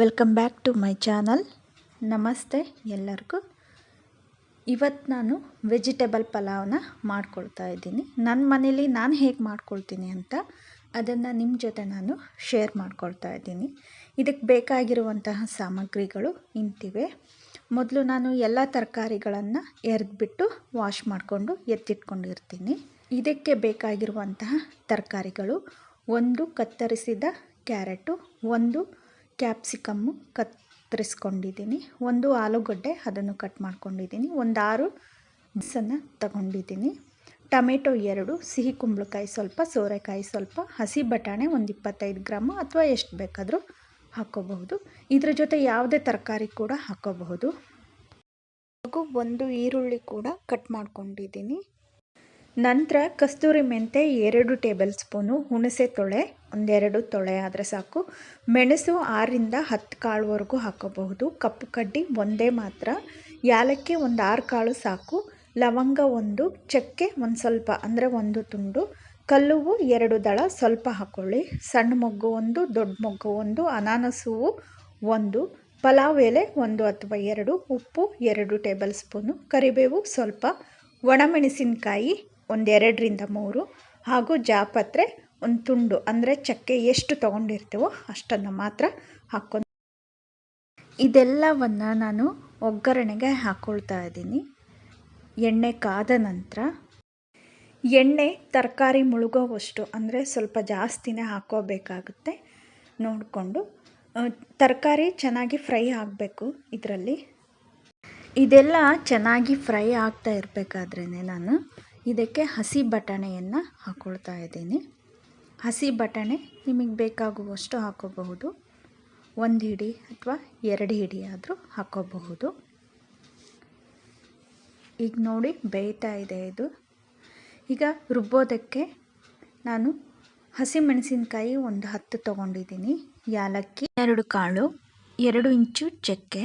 Welcome back to my channel ನಮಸ್ತೆ ಎಲ್ಲರಿಗೂ. ಇವತ್ತು ನಾನು ವೆಜಿಟೇಬಲ್ ಪಲಾವ್ನ ಮಾಡ್ಕೊಳ್ತಾ ಇದ್ದೀನಿ. ನನ್ನ ಮನೇಲಿ ನಾನು ಹೇಗೆ ಮಾಡ್ಕೊಳ್ತೀನಿ ಅಂತ ಅದನ್ನು ನಿಮ್ಮ ಜೊತೆ ನಾನು ಶೇರ್ ಮಾಡ್ಕೊಳ್ತಾ ಇದ್ದೀನಿ. ಇದಕ್ಕೆ ಬೇಕಾಗಿರುವಂತಹ ಸಾಮಗ್ರಿಗಳು ಇಂತಿವೆ. ಮೊದಲು ನಾನು ಎಲ್ಲ ತರಕಾರಿಗಳನ್ನು ಎರೆದ್ಬಿಟ್ಟು ವಾಶ್ ಮಾಡಿಕೊಂಡು ಎತ್ತಿಟ್ಕೊಂಡಿರ್ತೀನಿ. ಇದಕ್ಕೆ ಬೇಕಾಗಿರುವಂತಹ ತರಕಾರಿಗಳು ಒಂದು ಕತ್ತರಿಸಿದ ಕ್ಯಾರೆಟು, ಒಂದು ಕ್ಯಾಪ್ಸಿಕಮ್ಮು ಕತ್ತರಿಸ್ಕೊಂಡಿದ್ದೀನಿ. ಒಂದು ಆಲೂಗಡ್ಡೆ ಅದನ್ನು ಕಟ್ ಮಾಡ್ಕೊಂಡಿದ್ದೀನಿ. ಒಂದು ಆರು ತಗೊಂಡಿದ್ದೀನಿ. ಟೊಮೆಟೊ ಎರಡು, ಸಿಹಿ ಕುಂಬಳಕಾಯಿ ಸ್ವಲ್ಪ, ಸೋರೆಕಾಯಿ ಸ್ವಲ್ಪ, ಹಸಿ ಬಟಾಣೆ ಒಂದು ಇಪ್ಪತ್ತೈದು ಗ್ರಾಮು ಅಥವಾ ಎಷ್ಟು ಬೇಕಾದರೂ ಹಾಕ್ಕೋಬಹುದು. ಇದ್ರ ಜೊತೆ ಯಾವುದೇ ತರಕಾರಿ ಕೂಡ ಹಾಕ್ಕೋಬಹುದು. ಹಾಗೂ ಒಂದು ಈರುಳ್ಳಿ ಕೂಡ ಕಟ್ ಮಾಡ್ಕೊಂಡಿದ್ದೀನಿ. ನಂತರ ಕಸ್ತೂರಿ ಮೆಂತೆ ಎರಡು ಟೇಬಲ್ ಸ್ಪೂನು, ಹುಣಸೆ ತೊಳೆ, ಒಂದೆರಡು ತೊಳೆ ಆದರೆ ಸಾಕು. ಮೆಣಸು ಆರರಿಂದ ಹತ್ತು ಕಾಳುವರೆಗೂ ಹಾಕೋಬಹುದು. ಕಪ್ಪು ಕಡ್ಡಿ ಒಂದೇ ಮಾತ್ರ. ಯಾಲಕ್ಕಿ ಒಂದು ಆರು ಕಾಳು ಸಾಕು. ಲವಂಗ ಒಂದು, ಚಕ್ಕೆ ಒಂದು ಸ್ವಲ್ಪ, ಅಂದರೆ ಒಂದು ತುಂಡು. ಕಲ್ಲುವು ಎರಡು ದಳ ಸ್ವಲ್ಪ ಹಾಕ್ಕೊಳ್ಳಿ ಸಣ್ಣ ಮೊಗ್ಗು ಒಂದು, ದೊಡ್ಡ ಮೊಗ್ಗು ಒಂದು, ಅನಾನಸು ಒಂದು, ಪಲಾವ್ ಎಲೆ ಒಂದು ಅಥವಾ ಎರಡು, ಉಪ್ಪು ಎರಡು ಟೇಬಲ್ ಸ್ಪೂನು, ಕರಿಬೇವು ಸ್ವಲ್ಪ, ಒಣಮೆಣಸಿನ್ಕಾಯಿ ಒಂದೆರಡರಿಂದ ಮೂರು, ಹಾಗೂ ಜಾಪತ್ರೆ ಒಂದು ತುಂಡು, ಅಂದರೆ ಚಕ್ಕೆ ಎಷ್ಟು ತೊಗೊಂಡಿರ್ತೀವೋ ಅಷ್ಟನ್ನು ಮಾತ್ರ ಹಾಕ್ಕೊಂಡು ಇದೆಲ್ಲವನ್ನು ನಾನು ಒಗ್ಗರಣೆಗೆ ಹಾಕ್ಕೊಳ್ತಾ ಇದ್ದೀನಿ. ಎಣ್ಣೆ ಕಾದ ನಂತರ ಎಣ್ಣೆ ತರಕಾರಿ ಮುಳುಗೋವಷ್ಟು, ಅಂದರೆ ಸ್ವಲ್ಪ ಜಾಸ್ತಿನೇ ಹಾಕ್ಕೋಬೇಕಾಗುತ್ತೆ ನೋಡಿಕೊಂಡು ತರಕಾರಿ ಚೆನ್ನಾಗಿ ಫ್ರೈ ಆಗಬೇಕು ಇದರಲ್ಲಿ. ಇದೆಲ್ಲ ಚೆನ್ನಾಗಿ ಫ್ರೈ ಆಗ್ತಾ ಇರಬೇಕಾದ್ರೇ ನಾನು ಇದಕ್ಕೆ ಹಸಿ ಬಟಾಣೆಯನ್ನು ಹಾಕ್ಕೊಳ್ತಾ ಇದ್ದೀನಿ. ಹಸಿ ಬಟಾಣೆ ನಿಮಗೆ ಬೇಕಾಗುವಷ್ಟು ಹಾಕೋಬಹುದು. ಒಂದು ಹಿಡಿ ಅಥವಾ ಎರಡು ಹಿಡಿ ಆದರೂ ಹಾಕೋಬಹುದು. ಈಗ ನೋಡಿ ಬೇಯ್ತಾ ಇದೆ ಇದು. ಈಗ ರುಬ್ಬೋದಕ್ಕೆ ನಾನು ಹಸಿಮೆಣಸಿನ್ಕಾಯಿ ಒಂದು ಹತ್ತು ತೊಗೊಂಡಿದ್ದೀನಿ. ಯಾಲಕ್ಕಿ ಎರಡು ಕಾಳು, ಎರಡು ಇಂಚು ಚಕ್ಕೆ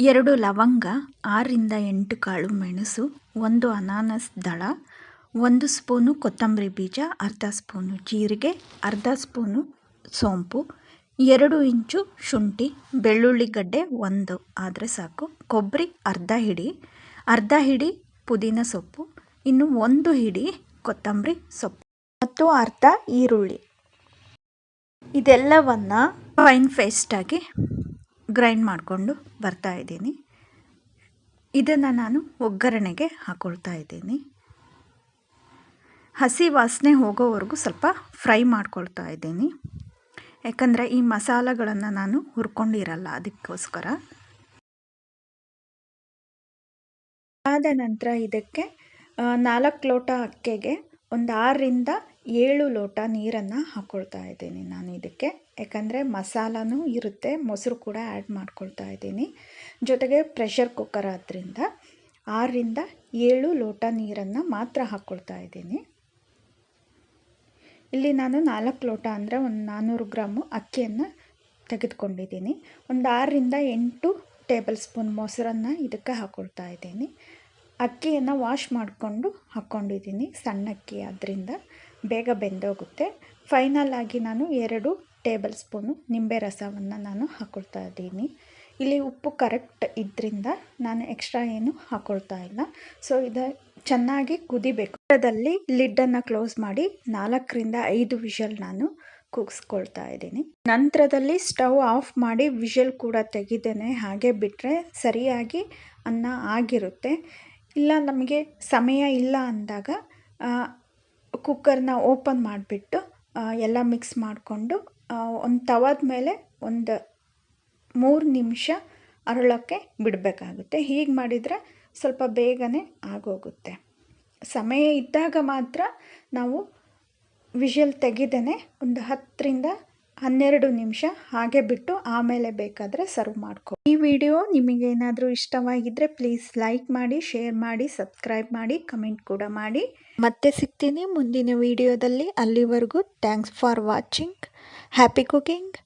ಎರಡು ಲವಂಗ ಆರರಿಂದ ಎಂಟು ಕಾಳು ಮೆಣಸು, ಒಂದು ಅನಾನಸ್ ದಳ, ಒಂದು ಸ್ಪೂನು ಕೊತ್ತಂಬರಿ ಬೀಜ, ಅರ್ಧ ಸ್ಪೂನು ಜೀರಿಗೆ, ಅರ್ಧ ಸ್ಪೂನು ಸೋಂಪು, ಎರಡು ಇಂಚು ಶುಂಠಿ, ಬೆಳ್ಳುಳ್ಳಿ ಗಡ್ಡೆ ಒಂದು. ಆದರೆ ಸಾಕು. ಕೊಬ್ಬರಿ, ಅರ್ಧ ಹಿಡಿ. ಅರ್ಧ ಹಿಡಿ ಪುದೀನ ಸೊಪ್ಪು. ಇನ್ನು ಒಂದು ಹಿಡಿ ಕೊತ್ತಂಬರಿ ಸೊಪ್ಪು ಮತ್ತು ಅರ್ಧ ಈರುಳ್ಳಿ. ಇದೆಲ್ಲವನ್ನು ಫೈನ್ ಪೇಸ್ಟಾಗಿ ಗ್ರೈಂಡ್ ಮಾಡಿಕೊಂಡು ಬರ್ತಾ ಇದ್ದೀನಿ. ಇದನ್ನು ನಾನು ಒಗ್ಗರಣೆಗೆ ಹಾಕೊಳ್ತಾ ಇದ್ದೀನಿ. ಹಸಿ ವಾಸನೆ ಹೋಗೋವರೆಗೂ ಸ್ವಲ್ಪ ಫ್ರೈ ಮಾಡ್ಕೊಳ್ತಾ ಇದ್ದೀನಿ. ಯಾಕಂದರೆ ಈ ಮಸಾಲೆಗಳನ್ನು ನಾನು ಹುರ್ಕೊಂಡಿರಲ್ಲ ಅದಕ್ಕೋಸ್ಕರ. ಆದ ನಂತರ ಇದಕ್ಕೆ ನಾಲ್ಕು ಲೋಟ ಅಕ್ಕಿಗೆ ಒಂದು ಆರರಿಂದ ಏಳು ಲೋಟ ನೀರನ್ನು ಹಾಕ್ಕೊಳ್ತಾ ಇದ್ದೀನಿ ನಾನು ಇದಕ್ಕೆ. ಯಾಕಂದರೆ ಮಸಾಲನೂ ಇರುತ್ತೆ, ಮೊಸರು ಕೂಡ ಆ್ಯಡ್ ಮಾಡ್ಕೊಳ್ತಾ ಇದ್ದೀನಿ. ಜೊತೆಗೆ ಪ್ರೆಷರ್ ಕುಕ್ಕರ್ ಆದ್ದರಿಂದ ಆರರಿಂದ ಏಳು ಲೋಟ ನೀರನ್ನು ಮಾತ್ರ ಹಾಕ್ಕೊಳ್ತಾ ಇದ್ದೀನಿ. ಇಲ್ಲಿ ನಾನು ನಾಲ್ಕು ಲೋಟ ಅಂದರೆ ಒಂದು ನಾನ್ನೂರು ಗ್ರಾಮು ಅಕ್ಕಿಯನ್ನು ತೆಗೆದುಕೊಂಡಿದ್ದೀನಿ. ಒಂದು ಆರರಿಂದ ಎಂಟು ಟೇಬಲ್ ಸ್ಪೂನ್ ಮೊಸರನ್ನು ಇದಕ್ಕೆ ಹಾಕ್ಕೊಳ್ತಾ ಇದ್ದೀನಿ. ಅಕ್ಕಿಯನ್ನು ವಾಶ್ ಮಾಡಿಕೊಂಡು ಹಾಕ್ಕೊಂಡಿದ್ದೀನಿ ಸಣ್ಣ ಅಕ್ಕಿ ಆದ್ದರಿಂದ ಬೇಗ ಬೆಂದೋಗುತ್ತೆ. ಫೈನಲ್ ಆಗಿ ನಾನು ಎರಡು ಟೇಬಲ್ ಸ್ಪೂನು ನಿಂಬೆ ರಸವನ್ನು ನಾನು ಹಾಕ್ಕೊಳ್ತಾ ಇದ್ದೀನಿ. ಇಲ್ಲಿ ಉಪ್ಪು ಕರೆಕ್ಟ್ ಇದ್ದರಿಂದ ನಾನು ಎಕ್ಸ್ಟ್ರಾ ಏನು ಹಾಕ್ಕೊಳ್ತಾ ಇಲ್ಲ. ಸೊ ಇದು ಚೆನ್ನಾಗಿ ಕುದಿಬೇಕು. ಅದರಲ್ಲಿ ಲಿಡ್ಡನ್ನು ಕ್ಲೋಸ್ ಮಾಡಿ ನಾಲ್ಕರಿಂದ ಐದು ವಿಷಲ್ ನಾನು ಕೂಗಿಸ್ಕೊಳ್ತಾ ಇದ್ದೀನಿ. ನಂತರದಲ್ಲಿ ಸ್ಟವ್ ಆಫ್ ಮಾಡಿ ವಿಷಲ್ ಕೂಡ ತೆಗೆದೇನೆ ಹಾಗೆ ಬಿಟ್ಟರೆ ಸರಿಯಾಗಿ ಅನ್ನ ಆಗಿರುತ್ತೆ. ಇಲ್ಲ, ನಮಗೆ ಸಮಯ ಇಲ್ಲ ಅಂದಾಗ ಕುಕ್ಕರ್ನ ಓಪನ್ ಮಾಡಿಬಿಟ್ಟು ಎಲ್ಲ ಮಿಕ್ಸ್ ಮಾಡಿಕೊಂಡು ಒಂದು ತವದ ಮೇಲೆ ಒಂದು ಮೂರು ನಿಮಿಷ ಅರಳೋಕ್ಕೆ ಬಿಡಬೇಕಾಗುತ್ತೆ. ಹೀಗೆ ಮಾಡಿದರೆ ಸ್ವಲ್ಪ ಬೇಗನೆ ಆಗೋಗುತ್ತೆ. ಸಮಯ ಇದ್ದಾಗ ಮಾತ್ರ ನಾವು ವಿಷಲ್ ತೆಗೆದೇ ಒಂದು ಹತ್ತರಿಂದ ಹನ್ನೆರಡು ನಿಮಿಷ ಹಾಗೆ ಬಿಟ್ಟು ಆಮೇಲೆ ಬೇಕಾದರೆ ಸರ್ವ್ ಮಾಡ್ಕೊ. ಈ ವಿಡಿಯೋ ನಿಮಗೇನಾದರೂ ಇಷ್ಟವಾಗಿದ್ದರೆ ಪ್ಲೀಸ್ ಲೈಕ್ ಮಾಡಿ ಶೇರ್ ಮಾಡಿ ಸಬ್ಸ್ಕ್ರೈಬ್ ಮಾಡಿ ಕಮೆಂಟ್ ಕೂಡ ಮಾಡಿ. ಮತ್ತೆ ಸಿಗ್ತೀನಿ ಮುಂದಿನ ವಿಡಿಯೋದಲ್ಲಿ ಅಲ್ಲಿವರೆಗೂ thanks for watching happy cooking